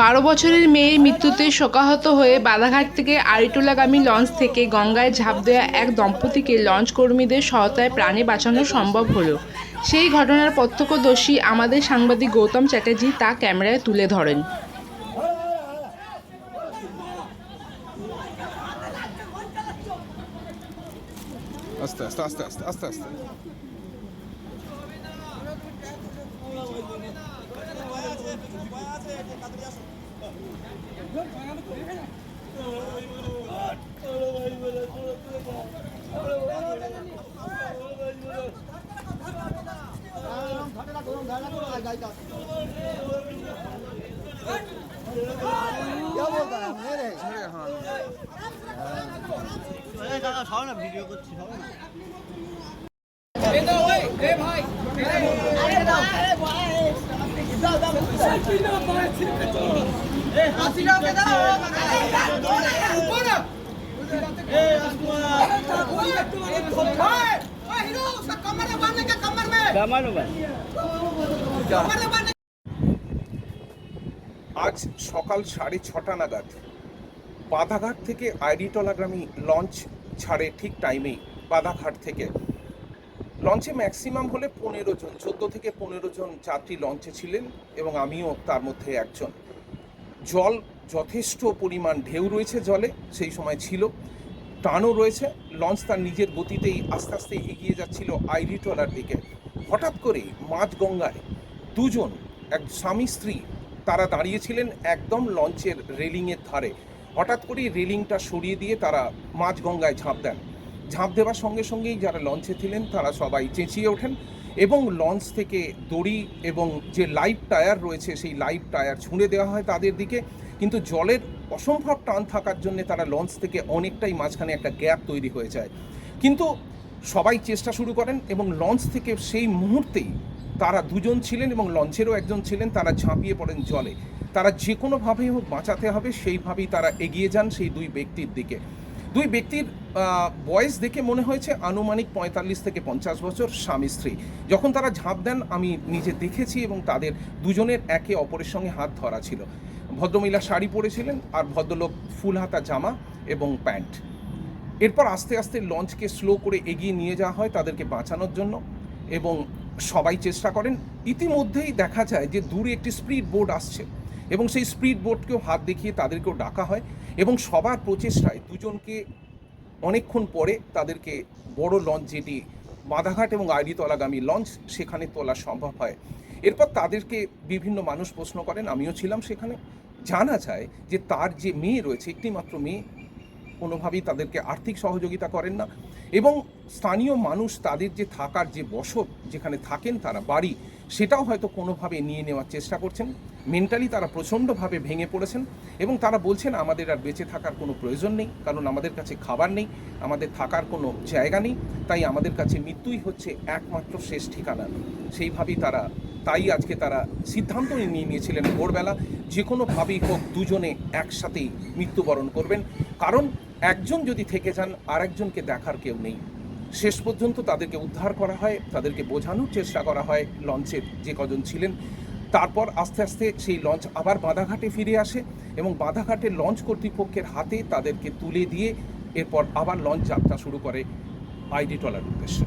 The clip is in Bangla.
বারো বছরের মেয়ের মৃত্যুতে শোকাহত হয়ে বাধাঘাট থেকে আরিটোলাগামী লঞ্চ থেকে গঙ্গায় ঝাঁপ দেওয়া এক দম্পতিকে লঞ্চ কর্মীদের সহায়তায় প্রাণে বাঁচানো সম্ভব হলো। সেই ঘটনার প্রত্যক্ষদর্শী আমাদের সাংবাদিক গৌতম চ্যাটার্জি তা ক্যামেরায় তুলে ধরেন। আস্তে আস্তে আস্তে আস্তে আস্তে। দাদা সব না ভিডিও করছি সব না আজ সকাল সাড়ে ছটা নাগাদ বাধাঘাট থেকে আইডিটলাগ্রামী লঞ্চ ছাড়ে ঠিক টাইমেই বাধাঘাট থেকে। লঞ্চে ম্যাক্সিমাম হলে পনেরো জন, চোদ্দ থেকে পনেরো জন যাত্রী লঞ্চে ছিলেন এবং আমিও তার মধ্যে একজন। জল যথেষ্ট পরিমাণ ঢেউ রয়েছে জলে, সেই সময় ছিল। টানও রয়েছে। লঞ্চ তার নিজের গতিতেই আস্তে আস্তে এগিয়ে যাচ্ছিল আইরিটলার দিকে। হঠাৎ করে মাঝ গঙ্গায় দুজন, এক স্বামী স্ত্রী, তারা দাঁড়িয়েছিলেন একদম লঞ্চের রেলিংয়ের ধারে। হঠাৎ করেই রেলিংটা সরিয়ে দিয়ে তারা মাঝ গঙ্গায় ঝাঁপ দেন। ঝাঁপ দেওয়ার সঙ্গে সঙ্গেই যারা লঞ্চে ছিলেন, তারা সবাই চেঁচিয়ে ওঠেন এবং লঞ্চ থেকে দড়ি এবং যে লাইভ টায়ার রয়েছে, সেই লাইভ টায়ার ছুঁড়ে দেওয়া হয় তাদের দিকে। কিন্তু জলের অসম্ভব টান থাকার জন্য তারা লঞ্চ থেকে অনেকটাই মাঝখানে একটা গ্যাপ তৈরি হয়ে যায়। কিন্তু সবাই চেষ্টা শুরু করেন এবং লঞ্চ থেকে সেই মুহূর্তেই তারা দুজন ছিলেন এবং লঞ্চেরও একজন ছিলেন, তারা ঝাঁপিয়ে পড়েন জলে। তারা যে কোনোভাবেই হোক বাঁচাতে হবে, সেইভাবেই তারা এগিয়ে যান সেই দুই ব্যক্তির দিকে। দুই ব্যক্তির বয়স দেখে মনে হয়েছে আনুমানিক পঁয়তাল্লিশ থেকে পঞ্চাশ বছর স্বামী স্ত্রী। যখন তারা ঝাঁপ দেন, আমি নিজে দেখেছি এবং তাদের দুজনের একে অপরের সঙ্গে হাত ধরা ছিল। ভদ্রমহিলা শাড়ি পরেছিলেন আর ভদ্রলোক ফুল হাতা জামা এবং প্যান্ট। এরপর আস্তে আস্তে লঞ্চকে স্লো করে এগিয়ে নিয়ে যাওয়া হয় তাদেরকে বাঁচানোর জন্য এবং সবাই চেষ্টা করেন। ইতিমধ্যেই দেখা যায় যে দূরে একটি স্পিড বোর্ড আসছে। এবং সেই স্পিড বোটকেও হাত দেখিয়ে তাদেরকেও ডাকা হয় এবং সবার প্রচেষ্টায় দুজনকে অনেকক্ষণ পরে তাদেরকে বড় লঞ্চ যেটি বাধাঘাট এবং আইডিতলাগামী লঞ্চ, সেখানে তোলা সম্ভব হয়। এরপর তাদেরকে বিভিন্ন মানুষ প্রশ্ন করেন, আমিও ছিলাম সেখানে। জানা যায় যে তার যে মেয়ে রয়েছে, একটিমাত্র মেয়ে কোনোভাবেই তাদেরকে আর্থিক সহযোগিতা করেন না এবং স্থানীয় মানুষ তাদের যে থাকার যে বসত যেখানে থাকেন তারা বাড়ি, সেটাও হয়তো কোনোভাবে নিয়ে নেওয়ার চেষ্টা করছেন। মেন্টালি তারা প্রচণ্ডভাবে ভেঙে পড়েছেন এবং তারা বলছেন, আমাদের আর বেঁচে থাকার কোনো প্রয়োজন নেই, কারণ আমাদের কাছে খাবার নেই, আমাদের থাকার কোনো জায়গা নেই, তাই আমাদের কাছে মৃত্যুই হচ্ছে একমাত্র শেষ ঠিকানা। সেইভাবেই তারা, তাই আজকে তারা সিদ্ধান্ত নিয়ে নিয়েছিলেন ভোরবেলা, যে কোনোভাবেই হোক দুজনে একসাথেই মৃত্যুবরণ করবেন। কারণ একজন যদি থেকে যান, আরেকজনকে দেখার কেউ নেই। শেষ পর্যন্ত তাদেরকে উদ্ধার করা হয়, তাদেরকে বোঝানোর চেষ্টা করা হয় লঞ্চের যে কজন ছিলেন। তারপর আস্তে আস্তে সেই লঞ্চ আবার বাঁধাঘাটে ফিরে আসে এবং বাঁধাঘাটে লঞ্চ কর্তৃপক্ষের হাতে তাদেরকে তুলে দিয়ে এরপর আবার লঞ্চ যাত্রা শুরু করে আইডি টলার উদ্দেশ্যে।